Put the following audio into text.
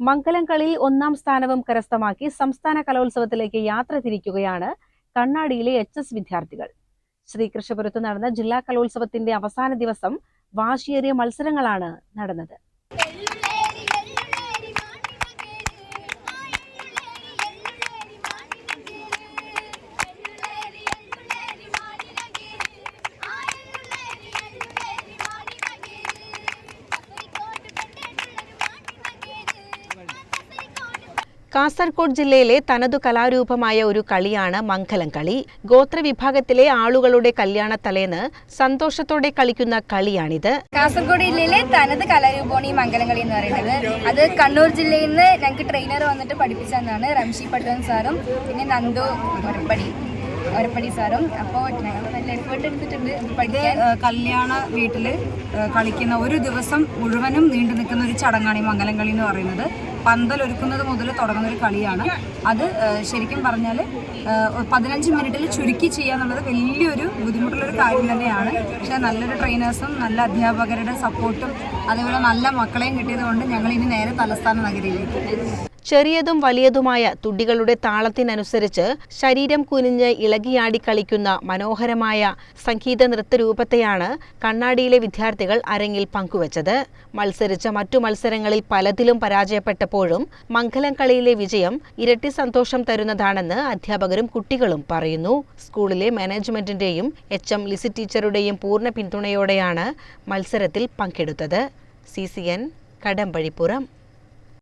മംഗലം കളിയിൽ ഒന്നാം സ്ഥാനവും കരസ്ഥമാക്കി സംസ്ഥാന കലോത്സവത്തിലേക്ക് യാത്ര തിരിക്കുകയാണ് കണ്ണാടിയിലെ എച്ച് എസ് വിദ്യാർത്ഥികൾ. ശ്രീകൃഷ്ണപുരത്ത് നടന്ന ജില്ലാ കലോത്സവത്തിന്റെ അവസാന ദിവസം വാശിയേറിയ മത്സരങ്ങളാണ് നടന്നത്. കാസർഗോഡ് ജില്ലയിലെ തനതു കലാരൂപമായ ഒരു കളിയാണ് മംഗലം കളി. ഗോത്രവിഭാഗത്തിലെ ആളുകളുടെ കല്യാണ തലേന്ന് സന്തോഷത്തോടെ കളിക്കുന്ന കളിയാണിത്. കാസർഗോഡ് ജില്ലയിലെ തനത് കലാരൂപമാണ് ഈ മംഗലം കളി എന്ന് പറയുന്നത്. അത് കണ്ണൂർ ജില്ലയിൽ നിന്ന് ഞങ്ങൾക്ക് ട്രെയിനർ വന്നിട്ട് പഠിപ്പിച്ചതാണ് റംഷി പട്ടൻ സാറും പിന്നെ നന്ദു ഒരപ്പടി ഒരപ്പടി സാറും. അപ്പോൾ ഞങ്ങൾ നല്ല എഫേർട്ട് എടുത്തിട്ടുണ്ട് ഇത് കല്യാണ വീട്ടിൽ കളിക്കുന്ന ഒരു ദിവസം മുഴുവനും നീണ്ടു നിൽക്കുന്ന ഒരു ചടങ്ങാണ് ഈ മംഗലം കളി എന്ന് പറയുന്നത്. പന്തൽ ഒരുക്കുന്നത് മുതൽ തുടങ്ങുന്ന ഒരു കളിയാണ്. അത് ശരിക്കും പറഞ്ഞാൽ പതിനഞ്ച് മിനിറ്റിൽ ചുരുക്കി ചെയ്യുക എന്നുള്ളത് വലിയൊരു ബുദ്ധിമുട്ടുള്ളൊരു കാര്യം തന്നെയാണ്. പക്ഷേ നല്ലൊരു ട്രെയിനേഴ്സും നല്ല അധ്യാപകരുടെ സപ്പോർട്ടും അതേപോലെ നല്ല മക്കളെയും കിട്ടിയത് കൊണ്ട് ഞങ്ങൾ ഇനി നേരെ തലസ്ഥാന നഗരിയിലേക്ക്. ചെറിയതും വലിയതുമായ തുടികളുടെ താളത്തിനനുസരിച്ച് ശരീരം കുനിഞ്ഞ് ഇളകിയാടി കളിക്കുന്ന മനോഹരമായ സംഗീത നൃത്ത രൂപത്തെയാണ് കണ്ണാടിയിലെ വിദ്യാർത്ഥികൾ അരങ്ങിൽ പങ്കുവച്ചത്. മത്സരിച്ച മറ്റു മത്സരങ്ങളിൽ പലതിലും പരാജയപ്പെട്ടപ്പോഴും മംഗലം കളിയിലെ വിജയം ഇരട്ടി സന്തോഷം തരുന്നതാണെന്ന് അധ്യാപകരും കുട്ടികളും പറയുന്നു. സ്കൂളിലെ മാനേജ്മെന്റിന്റെയും എച്ച് എം ലിസി ടീച്ചറുടെയും പൂർണ പിന്തുണയോടെയാണ് മത്സരത്തിൽ പങ്കെടുത്തത്. C C N Kadampazhipuram.